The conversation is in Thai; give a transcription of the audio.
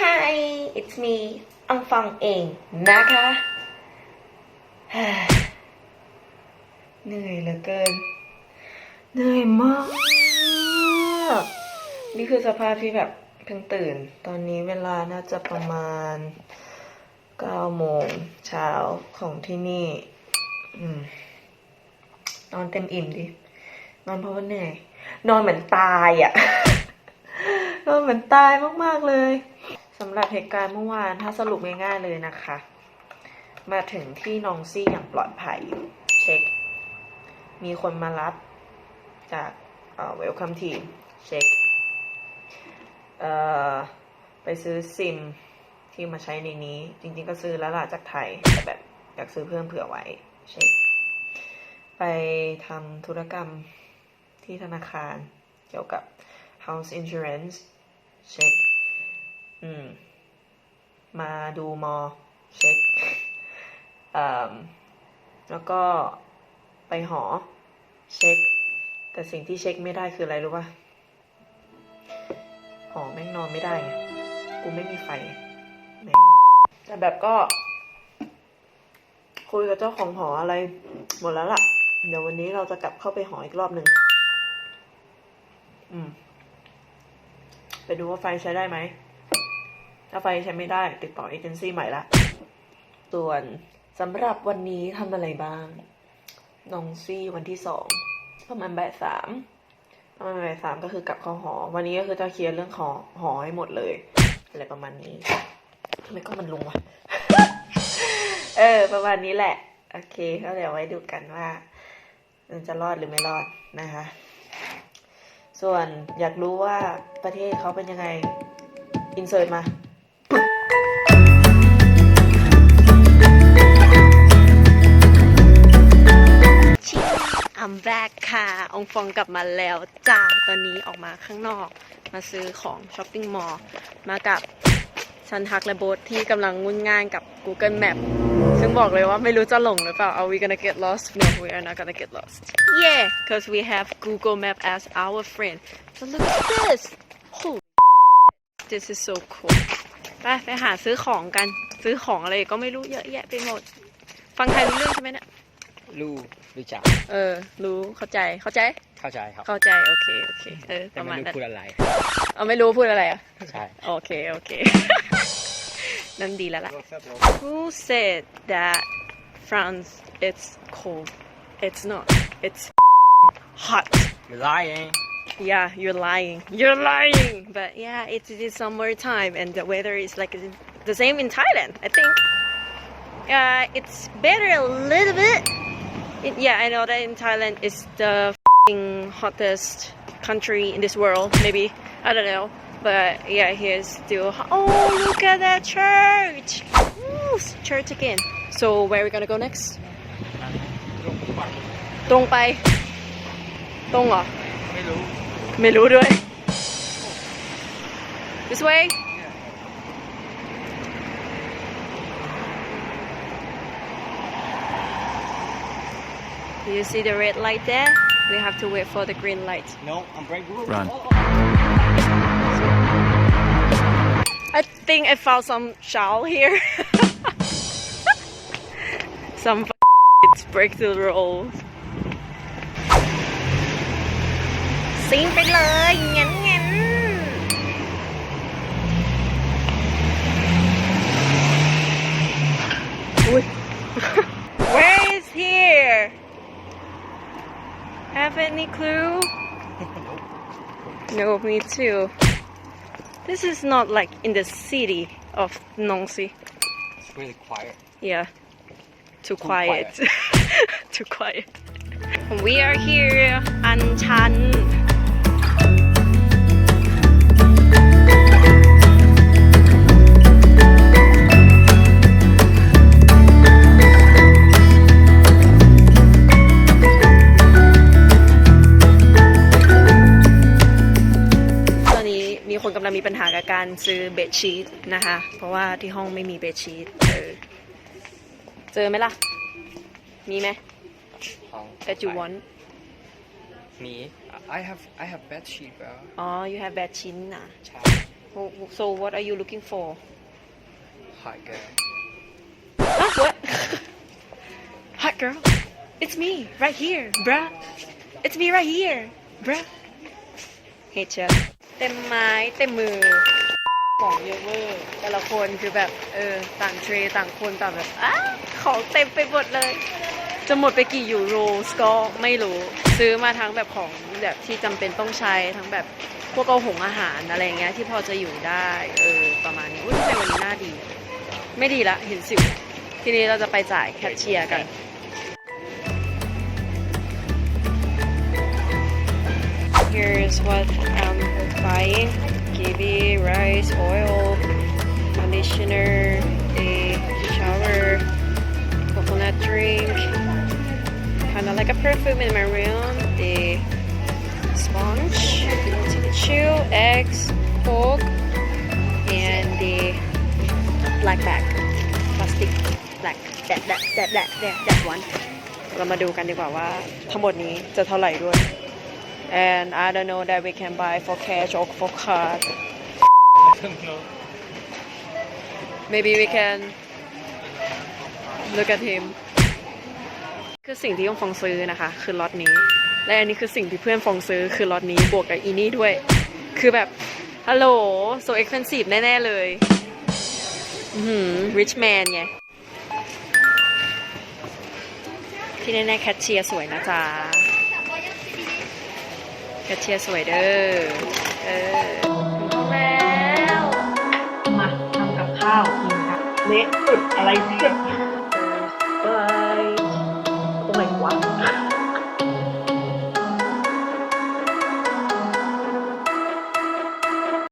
Hi it's me อังฟังเองนะคะ เหนื่อยเหลือเกิน เหนื่อยมาก นี่คือสภาพที่แบบเพิ่งตื่น ตอนนี้เวลาน่าจะประมาณ9โมงเช้าของที่นี่นอนเต็มอิ่มดิ นอนเพราะว่าเหนื่อย นอนเหมือนตายอะ่ะ นอนเหมือนตายมาก ๆ เลย สำหรับเหตุการณ์เมื่อวานถ้าสรุปง่ายๆเลยนะคะ มาถึงที่นองซี่อย่างปลอดภัยเช็ค มีคนมารับจากเวลคัมทีมเช็คไปซื้อซิมที่มาใช้ในนี้ จริงๆก็ซื้อแล้วล่ะจากไทย แต่แบบอยากซื้อเพิ่มเผื่อไว้เช็ค ไปทำธุรกรรมที่ธนาคารเกี่ยวกับ house insurance เช็ค อืม มาดูมอ เช็คเอ่อแล้วก็ไปหอ เช็ค แต่สิ่งที่เช็คไม่ได้คืออะไรรู้ป่ะหอแม่งนอนไม่ได้ไงกูไม่มีไฟแม่งแต่แบบก็ คุยกับเจ้าของหออะไร หมดแล้วล่ะ เดี๋ยววันนี้เราจะกลับเข้าไปหออีกรอบหนึ่งอืม ไปดูว่าไฟใช้ได้ไหม ถ้าไฟใช้ไม่ได้ติดต่อเอเจนซี่ใหม่ละ ส่วนสำหรับวันนี้ทำอะไรบ้างนองซี่วันที่สองประมาณบ่ายสามประมาณบ่ายสามก็คือกลับเข้าหอ วันนี้ก็คือจะเคลียร์เรื่องหอหอให้หมดเลยอะไรประมาณนี้ทำไมก็มันลงวะเออ ประมาณนี้แหละ โอเคก็เดี๋ยวไว้ดูกันว่ามันจะรอดหรือไม่รอดนะคะ ส่วนอยากรู้ว่าประเทศเขาเป็นยังไง อินเสิร์ตมา I'm back ค่ะ องฟองกลับมาแล้วจ้า ตอนนี้ออกมาข้างนอก มาซื้อของช้อปปิ้งมอลล์มากับชันทักและโบทที่กำลังงุนง่านกับ Google Map ซึ่งบอกเลยว่าไม่รู้จะหลงหรือเปล่า Are we gonna get lost? No, we are not gonna get lost. Yeah, 'cause we have Google Map as our friend. So look at this. Holy this is so cool. ไปไปหาซื้อของกัน ซื้อของอะไรก็ไม่รู้เยอะแยะไปหมด ฟังไทยรู้เรื่องใช่ไหมเนี่ย รู้รู้จักเออ Who said that France it's cold? It's not. It's hot. You're lying. Yeah you're lying. You're lying! But yeah it is summer time, and the weather is like the same in Thailand I think. Uh, it's better a little bit It- yeah I know that in Thailand it's the f***ing hottest country in this world maybe I don't know but yeah here's still oh look at that church Ooh, church again so where are we gonna go next ตรงไป ตรงเหรอ ไม่รู้ ไม่รู้ด้วย This way Do you see the red light there? We have to wait for the green light. No I'm break rule Run. I think I found some shawl here. some f- it's break the rules. ซิงไปเลยงั้นงั้น Have any clue? No, me too. This is not like in the city of Nongsi. It's really quiet Yeah. Too, Too quiet. Too quiet. We are here, Anchan. มีคนกำลังมีปัญหากับการซื้อเบดชีตนะคะ เพราะว่าที่ห้องไม่มีเบดชีตเออเจอไหมล่ะ มีไหมห้อง that you want มี I have I have bed sheet bro อ๋อ you have bed ชิ้นนะใช่ so what are you looking for Hot girl. Huh? What? Hot girl. It's me, right here, bruh. It's me right here, bruh. เฮด เต็มไม้เต็มมือของเยอะเวอร์แต่ละคนคือแบบเออต่างเทรต่างคนต่างแบบอ้าของเต็มไปหมดเลย จะหมดไปกี่ยูโรสก็ไม่รู้ ซื้อมาทั้งแบบของแบบที่จำเป็นต้องใช้ทั้งแบบพวกเอาหงอาหารอะไรเงี้ยที่พอจะอยู่ได้เออประมาณนี้อุ้ยทำไมวันนี้หน้าดี ไม่ดีละเห็นสิวทีนี้เราจะไปจ่ายแคชเชียร์กัน Here's what I'm buying. Kiwi, rice, oil, conditioner, a shower, coconut drink, kind of like a perfume in my room, the sponge, tissue, eggs, Coke, and the black bag, plastic black, that, that, that, that, that, that one. เรามาดูกันดีกว่าว่าทั้งหมดนี้จะเท่าไหร่ด้วย And I don't know that we can buy for cash or for card I don't know. maybe we can look at him คือสิ่งที่ยงฟองซื้อนะคะคือล็อตนี้ และอันนี้คือสิ่งที่เพื่อนฟองซื้อคือล็อตนี้บวกกับอีนี่ด้วย คือแบบฮัลโหล so expensive แน่ ๆ เลยอือหือ rich man ไงที่แน่ๆแคชเชียร์สวยนะจ๊ะ แคชเชียร์สวยเด้อ เออแล้ว มาทำกับข้าวกินค่ะเละสุดอะไรสุด